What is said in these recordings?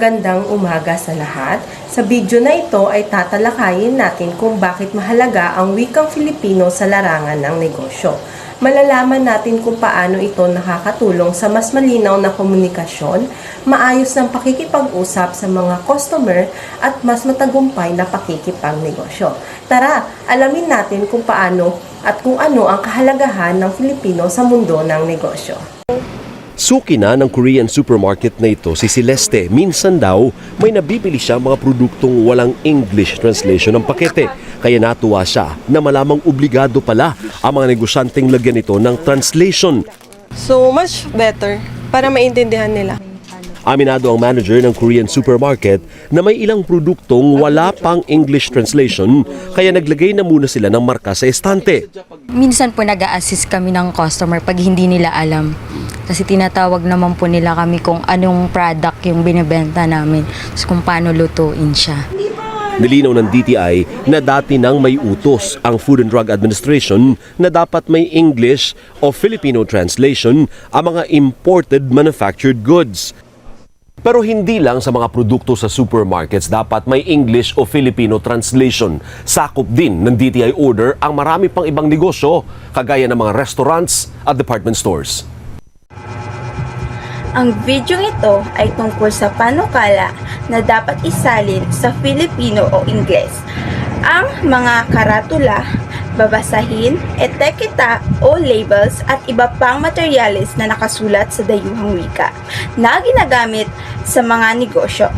Magandang umaga sa lahat. Sa video na ito ay tatalakayin natin kung bakit mahalaga ang wikang Filipino sa larangan ng negosyo. Malalaman natin kung paano ito nakakatulong sa mas malinaw na komunikasyon, maayos ng pakikipag-usap sa mga customer at mas matagumpay na pakikipagnegosyo. Tara, alamin natin kung paano at kung ano ang kahalagahan ng Filipino sa mundo ng negosyo. Suki na ng Korean supermarket na ito si Celeste. Minsan daw may nabibili siya mga produktong walang English translation ng pakete. Kaya natuwa siya na malamang obligado pala ang mga negosyanteng lagyan ito ng translation. So, much better para maintindihan nila. Aminado ang manager ng Korean supermarket na may ilang produktong wala pang English translation kaya naglagay na muna sila ng marka sa estante. Minsan po nag assist kami ng customer pag hindi nila alam. Kasi tinatawag naman po nila kami kung anong product yung binibenta namin. Tapos kung paano lutuin siya. Nilinaw ng DTI na dati nang may utos ang Food and Drug Administration na dapat may English o Filipino translation ang mga imported manufactured goods. Pero hindi lang sa mga produkto sa supermarkets dapat may English o Filipino translation. Sakop din ng DTI order ang marami pang ibang negosyo kagaya ng mga restaurants at department stores. Ang video ito ay tungkol sa panukala na dapat isalin sa Filipino o Ingles. Ang mga karatula, babasahin, etiketa o labels at iba pang materyales na nakasulat sa dayuhang wika na ginagamit sa mga negosyo.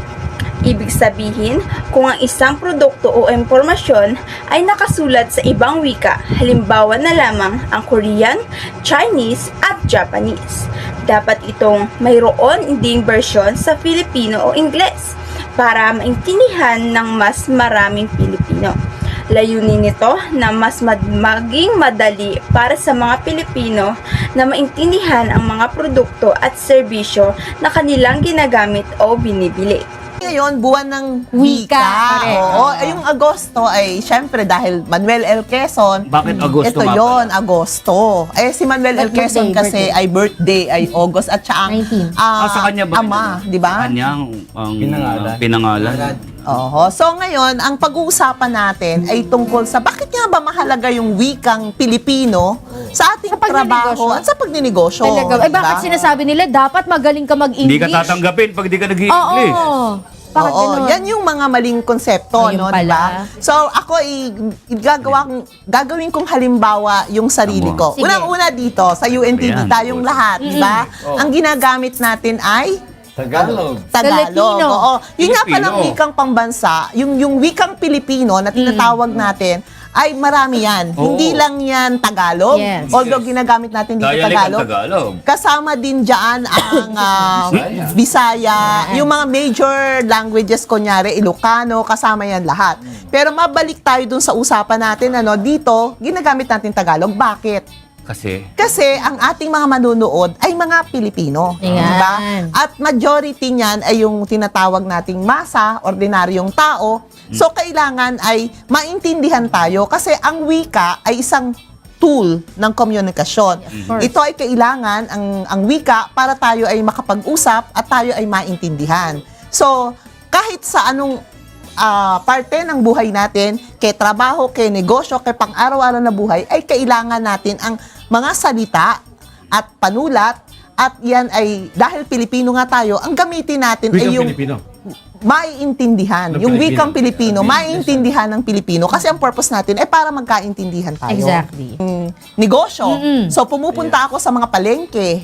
Ibig sabihin, kung ang isang produkto o impormasyon ay nakasulat sa ibang wika, halimbawa na lamang ang Korean, Chinese at Japanese. Dapat itong mayroon ding version sa Filipino o Ingles para maintindihan ng mas maraming Pilipino. Layunin nito na mas mad- maging madali para sa mga Pilipino na maintindihan ang mga produkto at serbisyo na kanilang ginagamit o binibili. Ngayon, buwan ng Wika, wika. Oo. Ay, yung Agosto ay, syempre, dahil Manuel L. Quezon, Bakit Agosto ito yon? Agosto. Eh, si Manuel L. Birthday, Quezon kasi birthday. ay birthday, ay August, at siya ang 19. ah, Ah, sa kanya ba? ama, di ba? Sa kanyang ang Pinangalan. pinangalan. Oo. So ngayon, ang pag-uusapan natin ay tungkol sa bakit nga ba mahalaga yung wikang Pilipino sa ating Sa pagninegosyo? trabaho at sa pagninegosyo. Talaga. Ay, di ba? bakit sinasabi nila dapat magaling ka mag-English? Hindi ka tatanggapin pag di ka Oo. nag-English. Bakit Oo, ganun? yan yung mga maling konsepto, Ayun no, pala. di ba? So, ako i, gagawa kong- gagawin kong halimbawa yung sarili Tama. ko. Sige. Unang-una dito, sa UNTV Ayan, tayong lahat, di ba? Ang ginagamit natin ay Tagalog. Tagalog. Filipino. Oo. Yun nga Filipino. palang wikang pambansa, yung, yung wikang Pilipino na tinatawag natin, ay marami yan. Oo. Hindi lang yan Tagalog. Yes. Although ginagamit natin dito Dialect ang Tagalog. Tagalog. Kasama din dyan ang ah, Bisaya, yung mga major languages, kunyari Ilocano, kasama yan lahat. Pero mabalik tayo dun sa usapan natin, ano, dito, ginagamit natin Tagalog. Bakit? Kasi, Kasi ang ating mga manunood ay mga Pilipino. Ayan. Diba? At majority niyan ay yung tinatawag nating masa, ordinaryong tao. So kailangan ay maintindihan tayo kasi ang wika ay isang tool ng komunikasyon. Ito ay kailangan ang ang wika para tayo ay makapag-usap at tayo ay maintindihan. So kahit sa anong ah, parte ng buhay natin, kay trabaho, kay negosyo, kay pang-araw-araw na buhay, ay kailangan natin ang mga salita at panulat at yan ay, dahil Pilipino nga tayo, ang gamitin natin ay yung Pilipino. maiintindihan. Ng Yung Pilipino. wikang Pilipino, maiintindihan ng Pilipino. Kasi ang purpose natin ay para magkaintindihan tayo. Exactly. Mm, negosyo. Mm-mm. So, pumupunta ako sa mga palengke.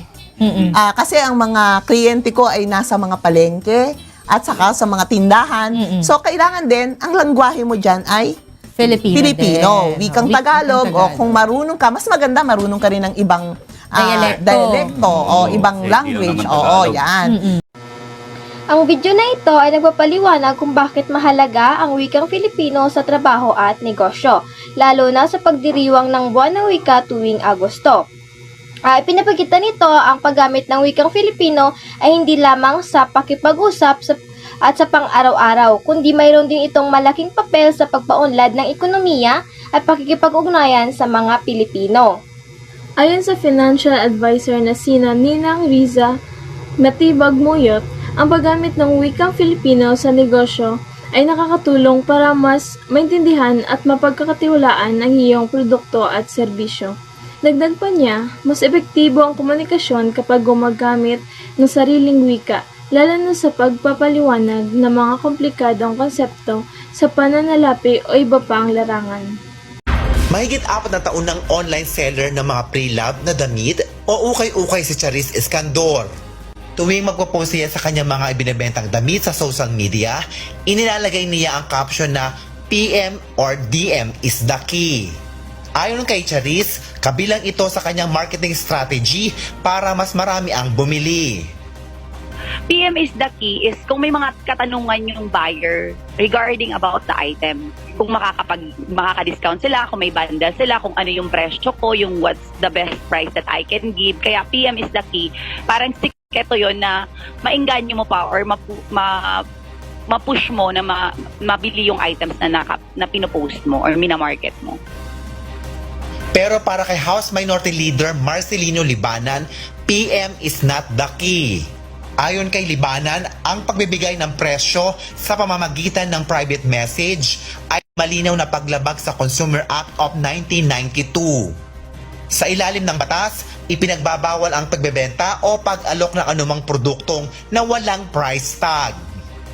Ah, kasi ang mga kliyente ko ay nasa mga palengke at saka sa mga tindahan. Mm-mm. So, kailangan din, ang langwahe mo dyan ay Filipino. Filipino. din. Wikang Oh, Tagalog. O Tagalog. kung marunong ka, mas maganda marunong ka rin ng ibang ah, Dialekto. dialekto o ibang Sige, language. Oo, yan. Ang video na ito ay nagpapaliwanag kung bakit mahalaga ang wikang Filipino sa trabaho at negosyo, lalo na sa pagdiriwang ng buwan ng wika tuwing Agosto. Ah, ipinapakita nito ang paggamit ng wikang Filipino ay hindi lamang sa pakipag-usap sa at sa pang-araw-araw, kundi mayroon din itong malaking papel sa pagpaunlad ng ekonomiya at pakikipag-ugnayan sa mga Pilipino. Ayon sa financial advisor na sina Ninang Riza Matibag Muyot, Ang paggamit ng wikang Filipino sa negosyo ay nakakatulong para mas maintindihan at mapagkakatiwalaan ang iyong produkto at serbisyo. Dagdag pa niya, mas epektibo ang komunikasyon kapag gumagamit ng sariling wika, lalo na sa pagpapaliwanag ng mga komplikadong konsepto sa pananalapi o iba pang larangan. Mahigit apat na taon ng online seller ng mga pre-love na damit o ukay-ukay si Charis Escandor. Tuwing magpo-post siya sa kanyang mga ibinebentang damit sa social media, inilalagay niya ang caption na PM or DM is the key. Ayon kay Charis, kabilang ito sa kanyang marketing strategy para mas marami ang bumili. PM is the key is kung may mga katanungan yung buyer regarding about the item. Kung makakapag makaka-discount sila, kung may bundle sila, kung ano yung presyo ko, yung what's the best price that I can give. Kaya PM is the key. Parang sikreto yon na maingganyo mo pa or mapu- ma ma-push mo na ma- mabili yung items na, naka, na pinopost mo or minamarket mo. Pero para kay House Minority Leader Marcelino Libanan, PM is not the key. Ayon kay Libanan, ang pagbibigay ng presyo sa pamamagitan ng private message ay malinaw na paglabag sa Consumer Act of 1992. Sa ilalim ng batas, ipinagbabawal ang pagbebenta o pag-alok ng anumang produktong na walang price tag.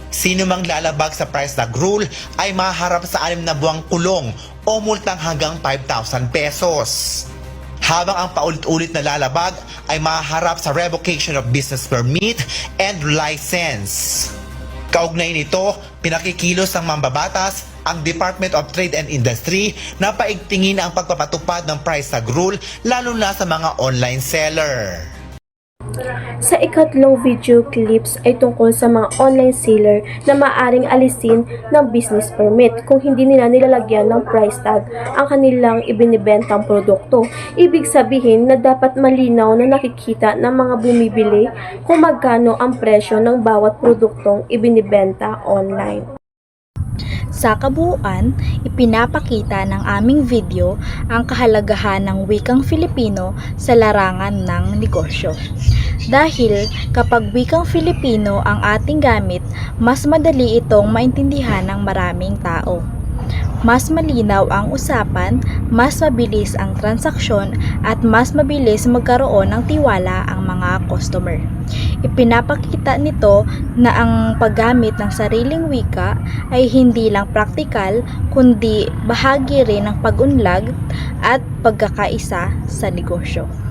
Sino mang lalabag sa price tag rule ay maharap sa anim na buwang kulong o multang hanggang 5,000 pesos. Habang ang paulit-ulit na lalabag ay maharap sa revocation of business permit and license. Kaugnay nito, pinakikilos ng mambabatas ang Department of Trade and Industry na paigtingin ang pagpapatupad ng price tag rule lalo na sa mga online seller. Sa ikatlong video clips ay tungkol sa mga online seller na maaring alisin ng business permit kung hindi nila nilalagyan ng price tag ang kanilang ibinibentang produkto. Ibig sabihin na dapat malinaw na nakikita ng mga bumibili kung magkano ang presyo ng bawat produktong ibinibenta online. Sa kabuuan, ipinapakita ng aming video ang kahalagahan ng wikang Filipino sa larangan ng negosyo. Dahil kapag wikang Filipino ang ating gamit, mas madali itong maintindihan ng maraming tao. Mas malinaw ang usapan, mas mabilis ang transaksyon at mas mabilis magkaroon ng tiwala ang mga customer. Ipinapakita nito na ang paggamit ng sariling wika ay hindi lang praktikal kundi bahagi rin ng pag-unlad at pagkakaisa sa negosyo.